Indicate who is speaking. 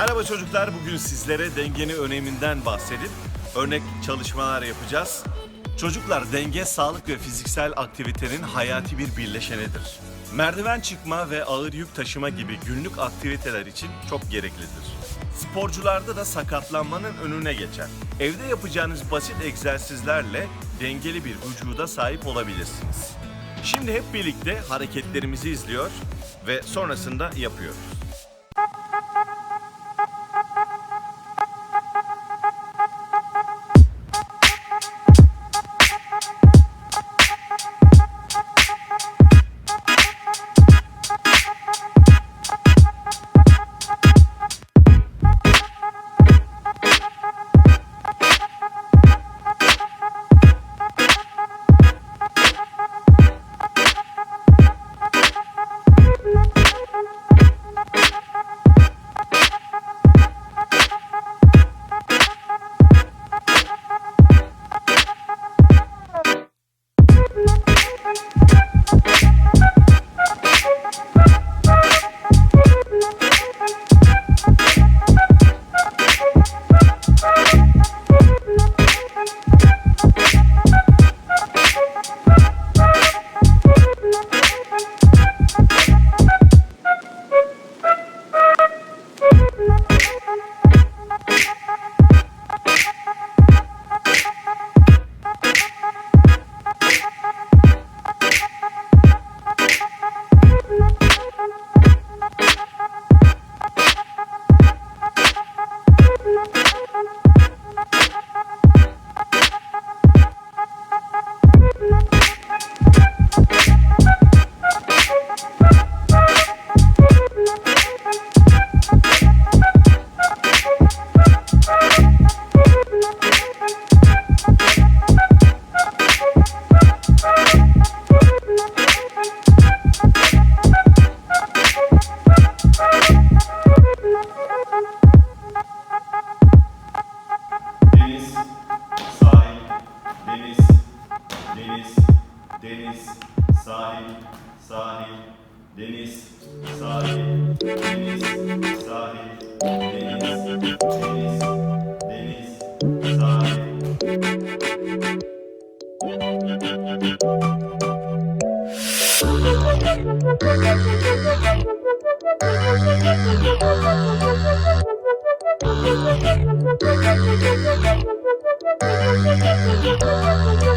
Speaker 1: Merhaba çocuklar, bugün sizlere dengenin öneminden bahsedip örnek çalışmalar yapacağız. Çocuklar denge sağlık ve fiziksel aktivitenin hayati bir birleşenidir. Merdiven çıkma ve ağır yük taşıma gibi günlük aktiviteler için çok gereklidir. Sporcularda da sakatlanmanın önüne geçer. Evde yapacağınız basit egzersizlerle dengeli bir vücuda sahip olabilirsiniz. Şimdi hep birlikte hareketlerimizi izliyor ve sonrasında yapıyoruz.
Speaker 2: Sahil, sahil, deniz, sahil, deniz, sahil, deniz, deniz, deniz, sahil.
Speaker 3: Thank you.